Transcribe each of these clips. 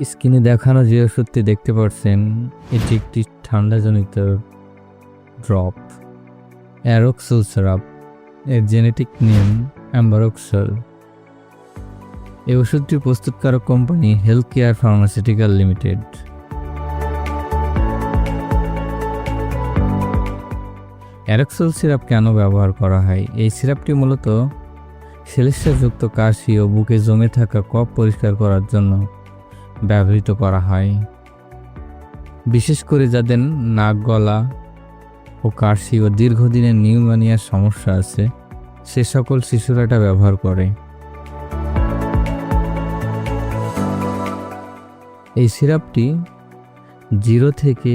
স্ক্রিনে দেখানো যে ওষুধটি দেখতে পাচ্ছেন এটি একটি ঠান্ডাজনিত ড্রপ, অ্যারোক্সল সিরাপ, এর জেনেটিক নেম অ্যাম্বারোক্সল। এই ওষুধটি প্রস্তুতকারক company health care pharmaceutical limited. Aroxol syrup কেন ব্যবহার করা হয়? এই সিরাপটি মূলত সেলেস্টাযুক্ত কাশি ও বুকে জমে থাকা কফ পরিষ্কার করার জন্য ব্যবহৃত করা হয়। বিশেষ করে যাদের নাক, গলা ও কাশি ও দীর্ঘদিনের নিউমোনিয়ার সমস্যা আছে, সে সকল শিশুরা এটা ব্যবহার করে। এই সিরাপটি জিরো থেকে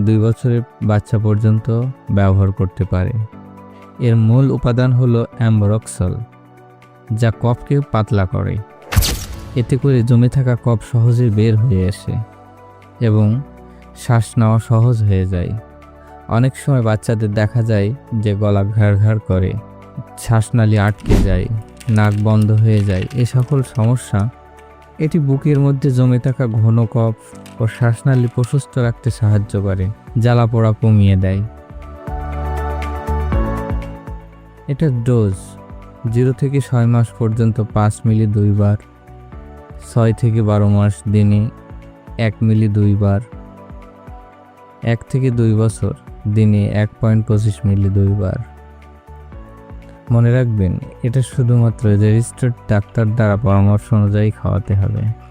দুই বছরের বাচ্চা পর্যন্ত ব্যবহার করতে পারে। এর মূল উপাদান হলো অ্যাম্বরক্সল, যা কফকে পাতলা করে। এতে করে জমে থাকা কফ সহজে বের হয়ে আসে এবং শ্বাস নেওয়া সহজ হয়ে যায়। অনেক সময় বাচ্চাদের দেখা যায় যে গলা ঘাড় ঘাড় করে শ্বাসনালী আটকে যায়, নাক বন্ধ হয়ে যায়, এ সকল সমস্যা। এটি বুকের মধ্যে জমে থাকা ঘন কফ ও শ্বাসনালী প্রশস্ত রাখতে সাহায্য করে, জ্বালা পোড়া কমিয়ে দেয়। এটা ডোজ, জিরো থেকে ছয় মাস পর্যন্ত পাঁচ মিলি দুইবার ছয় থেকে বারো মাস দিনে এক মিলি দুইবার। এক থেকে দুই বছর দিনে এক পয়েন্ট পঁচিশ মিলি দুইবার। মনে রাখবেন, এটা শুধুমাত্র রেজিস্টার্ড ডাক্তার দ্বারা পরামর্শ অনুযায়ী খাওয়াতে হবে।